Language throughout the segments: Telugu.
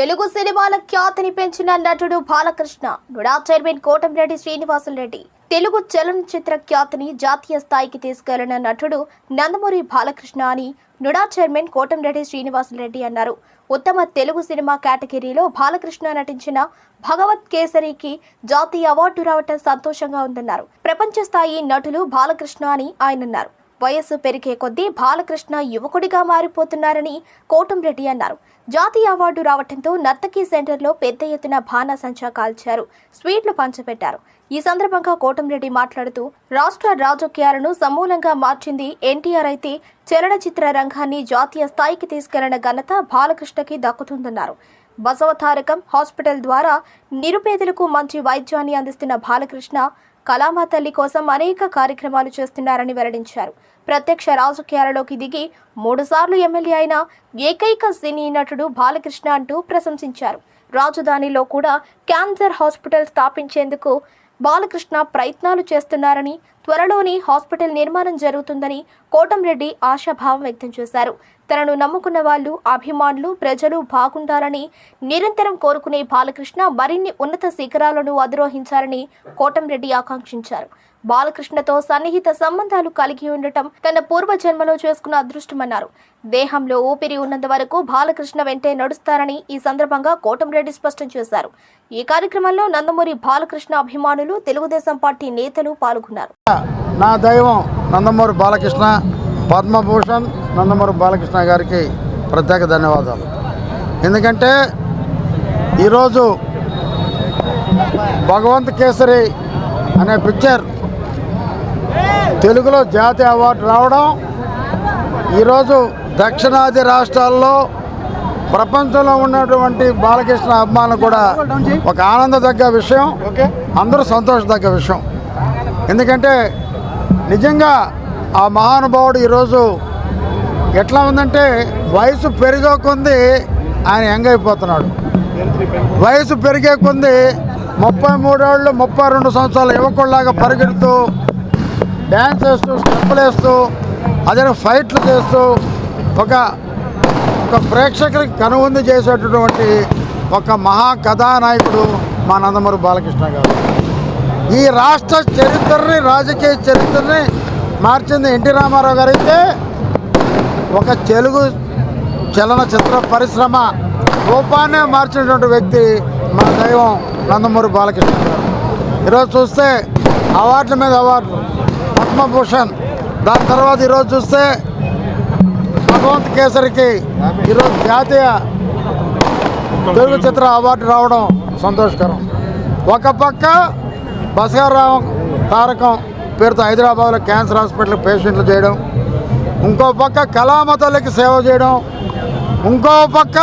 తెలుగు సినిమాల ఖ్యాతిని పెంచిన నటుడు బాలకృష్ణ నుడా చైర్మన్ కోటంరెడ్డి శ్రీనివాసులరెడ్డి తెలుగు చలనచిత్ర ఖ్యాతిని జాతీయ స్థాయికి తీసుకెళ్ళిన నటుడు నందమూరి బాలకృష్ణ అని నుడా చైర్మన్ కోటంరెడ్డి శ్రీనివాసులరెడ్డి అన్నారు. ఉత్తమ తెలుగు సినిమా కేటగిరీలో బాలకృష్ణ నటించిన భగవత్ కేసరికి జాతీయ అవార్డు రావటం సంతోషంగా ఉందన్నారు. ప్రపంచ స్థాయి నటులు బాలకృష్ణ అని ఆయన అన్నారు. వయస్సు పెరిగే కొద్దీ బాలకృష్ణ యువకుడిగా మారిపోతున్నారని కోటంరెడ్డి అన్నారు. జాతీయ అవార్డు రావడంతో నర్తకీ సెంటర్లో పెద్ద ఎత్తున బాణాసంచా కాల్చారు. స్వీట్లు పంచిపెట్టారు. ఈ సందర్భంగా కోటంరెడ్డి మాట్లాడుతూ రాష్ట్ర రాజకీయాలను సమూలంగా మార్చింది ఎన్టీఆర్ అయితే చలనచిత్ర రంగాన్ని జాతీయ స్థాయికి తీసుకెళ్ళిన ఘనత బాలకృష్ణకి దక్కుతుందన్నారు. బసవతారకం హాస్పిటల్ ద్వారా నిరుపేదలకు మంచి వైద్యాన్ని అందిస్తున్న బాలకృష్ణ కళామా తల్లి కోసం అనేక కార్యక్రమాలు చేస్తున్నారని వెల్లడించారు. ప్రత్యక్ష రాజకీయాలలోకి దిగి మూడుసార్లు ఎమ్మెల్యే అయిన ఏకైక సినీ నటుడు బాలకృష్ణ అంటూ ప్రశంసించారు. రాజధానిలో కూడా క్యాన్సర్ హాస్పిటల్ స్థాపించేందుకు బాలకృష్ణ ప్రయత్నాలు చేస్తున్నారని త్వరలోని హాస్పిటల్ నిర్మాణం జరుగుతుందని కోటంరెడ్డి ఆశాభావం వ్యక్తం చేశారు. తనను నమ్ముకున్న వాళ్ళు అభిమానులు ప్రజలు బాగుండాలని నిరంతరం కోరుకునే బాలకృష్ణ మరిన్ని ఉన్నత శిఖరాలను అధిరోహించాలని కోటంరెడ్డి ఆకాంక్షించారు. బాలకృష్ణతో సన్నిహిత సంబంధాలు కలిగి ఉండటం తన పూర్వజన్మలో చేసుకున్న అదృష్టమన్నారు. దేహంలో ఊపిరి ఉన్నంత వరకు బాలకృష్ణ వెంటే నడుస్తారని ఈ సందర్భంగా కోటంరెడ్డి స్పష్టం చేశారు. ఈ కార్యక్రమంలో నందమూరి బాలకృష్ణ అభిమానులు తెలుగుదేశం పార్టీ నేతలు పాల్గొన్నారు. నా దైవం నందమూరి బాలకృష్ణ పద్మభూషణ్ నందమూరి బాలకృష్ణ గారికి ప్రత్యేక ధన్యవాదాలు. ఎందుకంటే ఈరోజు భగవంత్ కేసరి అనే పిక్చర్ తెలుగులో జాతీయ అవార్డు రావడం ఈరోజు దక్షిణాది రాష్ట్రాల్లో ప్రపంచంలో ఉన్నటువంటి బాలకృష్ణ అభిమానులు కూడా ఒక ఆనందదగ్గ విషయం అందరూ సంతోషదగ్గ విషయం. ఎందుకంటే నిజంగా ఆ మహానుభావుడు ఈరోజు ఎట్లా ఉందంటే వయసు పెరిగే కొంది ఆయన యంగ్ అయిపోతున్నాడు. వయసు పెరిగే కొంది ముప్పై మూడేళ్ళు ముప్పై రెండు సంవత్సరాల యువకుల్లాగా పరిగెడుతూ డ్యాన్స్ వేస్తూ స్టెప్పులు వేస్తూ అదే ఫైట్లు చేస్తూ ఒక ఒక ప్రేక్షకులకి కనువిందు చేసేటటువంటి ఒక మహా కథానాయకుడు మా నందమూరి బాలకృష్ణ గారు. ఈ రాష్ట్ర చరిత్రని రాజకీయ చరిత్రని మార్చింది ఎన్టీ రామారావు గారైతే ఒక తెలుగు చలనచిత్ర పరిశ్రమ రూపాన్నే మార్చినటువంటి వ్యక్తి మన దైవం నందమూరి బాలకృష్ణ గారు. ఈరోజు చూస్తే అవార్డుల మీద అవార్డు పద్మభూషణ్. దాని తర్వాత ఈరోజు చూస్తే భగవంత్ కేసరికి ఈరోజు జాతీయ తెలుగు చిత్ర అవార్డు రావడం సంతోషకరం. ఒక పక్క బసగారావు తారకం పేరుతో హైదరాబాద్లో క్యాన్సర్ హాస్పిటల్ పేషెంట్లు చేయడం. ఇంకో పక్క కళామ సేవ చేయడం. ఇంకో పక్క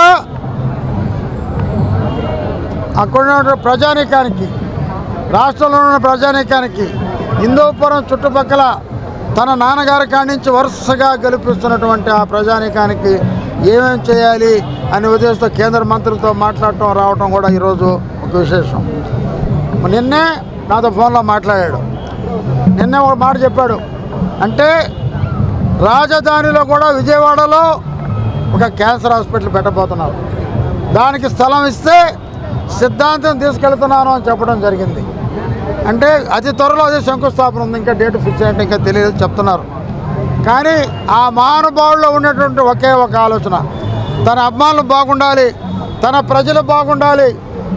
అక్కడ ఉన్న ప్రజానీకానికి రాష్ట్రంలో ఉన్న ప్రజానీకానికి హిందూపురం చుట్టుపక్కల తన నాన్నగారి కాడి నుంచి వరుసగా గెలిపిస్తున్నటువంటి ఆ ప్రజానీకానికి ఏమేం చేయాలి అనే ఉద్దేశంతో కేంద్ర మంత్రులతో మాట్లాడటం రావటం కూడా ఈరోజు ఒక విశేషం. నిన్నే నాతో ఫోన్లో మాట్లాడాడు. నిన్నే ఒక మాట చెప్పాడు. అంటే రాజధానిలో కూడా విజయవాడలో ఒక క్యాన్సర్ హాస్పిటల్ పెట్టబోతున్నారు. దానికి స్థలం ఇస్తే సిద్ధాంతం తీసుకెళ్తున్నాను అని చెప్పడం జరిగింది. అంటే అతి త్వరలో అది శంకుస్థాపన ఉంది. ఇంకా డేట్ ఫిక్స్ అంటే ఇంకా తెలియదు చెప్తున్నారు. కానీ ఆ మహానుభావుల్లో ఉన్నటువంటి ఒకే ఒక ఆలోచన. తన అభిమానులు బాగుండాలి తన ప్రజలు బాగుండాలి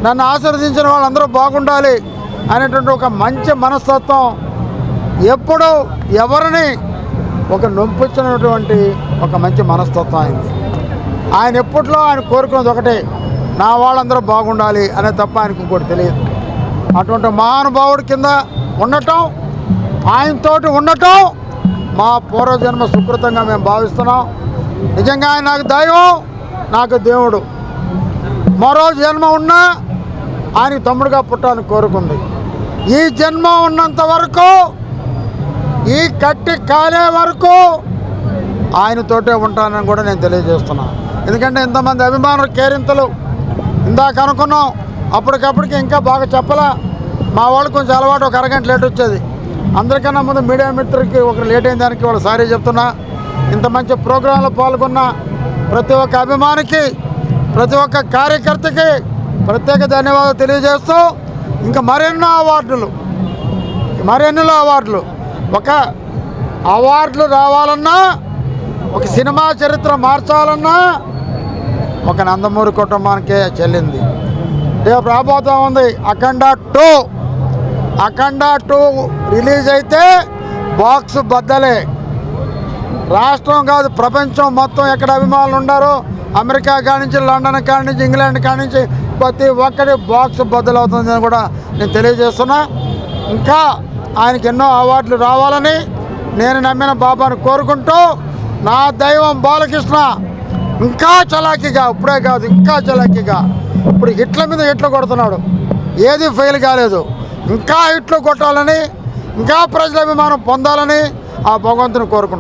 నన్ను ఆశీర్వదించిన వాళ్ళందరూ బాగుండాలి అనేటువంటి ఒక మంచి మనస్తత్వం ఎప్పుడు ఎవరిని ఒక నొంపించినటువంటి ఒక మంచి మనస్తత్వం అయింది ఆయన ఎప్పట్లో ఆయన కోరుకున్నది ఒకటే నా వాళ్ళందరూ బాగుండాలి అనే తప్ప ఆయనకు ఇంకోటి తెలియదు. అటువంటి మహానుభావుడి కింద ఉండటం ఆయనతోటి ఉండటం మా పూర్వజన్మ సుకృతంగా మేము భావిస్తున్నాం. నిజంగా ఆయన నాకు దైవం నాకు దేవుడు. మరో జన్మ ఉన్నా ఆయన తమ్ముడుగా పుట్టాలని కోరుకుంది. ఈ జన్మ ఉన్నంత వరకు ఈ కట్టి కాలే వరకు ఆయనతోటే ఉంటానని కూడా నేను తెలియజేస్తున్నాను ఎందుకంటే ఇంతమంది అభిమానులు కేరింతలు ఇందాక అనుకున్నాం అప్పటికప్పటికి ఇంకా బాగా చెప్పలా. మా వాళ్ళు కొంచెం అలవాటు ఒక అరగంట లేట్ వచ్చేది. అందరికన్నా ముందు మీడియా మిత్రులకి ఒక లేట్ అయిన దానికి వాళ్ళు సారీ చెప్తున్నా. ఇంత మంచి ప్రోగ్రాంలో పాల్గొన్న ప్రతి ఒక్క అభిమానికి ప్రతి ఒక్క కార్యకర్తకి ప్రత్యేక ధన్యవాదాలు తెలియజేస్తూ ఇంకా మరెన్నో అవార్డులు. మరెన్నో అవార్డులు. ఒక అవార్డులు రావాలన్నా ఒక సినిమా చరిత్ర మార్చాలన్నా ఒక నందమూరి కుటుంబానికే చెల్లింది. రేపు రాబోతా ఉంది Akhanda two. Akhanda two release అయితే బాక్స్ బద్దలే. రాష్ట్రం కాదు ప్రపంచం మొత్తం ఎక్కడ అభిమానులు ఉన్నారో అమెరికా కాడి నుంచి లండన్ కాడి నుంచి ఇంగ్లాండ్ కాడి నుంచి ప్రతి ఒక్కరి బాక్స్ బద్దలవుతుందని కూడా నేను తెలియజేస్తున్నా. ఇంకా ఆయనకి ఎన్నో అవార్డులు రావాలని నేను నమ్మిన బాబాను కోరుకుంటూ నా దైవం బాలకృష్ణ ఇంకా చలాకీగా ఇప్పుడే కాదు ఇంకా చలాకీగా ఇప్పుడు హిట్ల మీద హిట్లు కొడుతున్నాడు. ఏది ఫెయిల్ కాలేదు. ఇంకా హిట్లు కొట్టాలని ఇంకా ప్రజల అభిమానం పొందాలని ఆ భగవంతుని కోరుకుంటున్నాను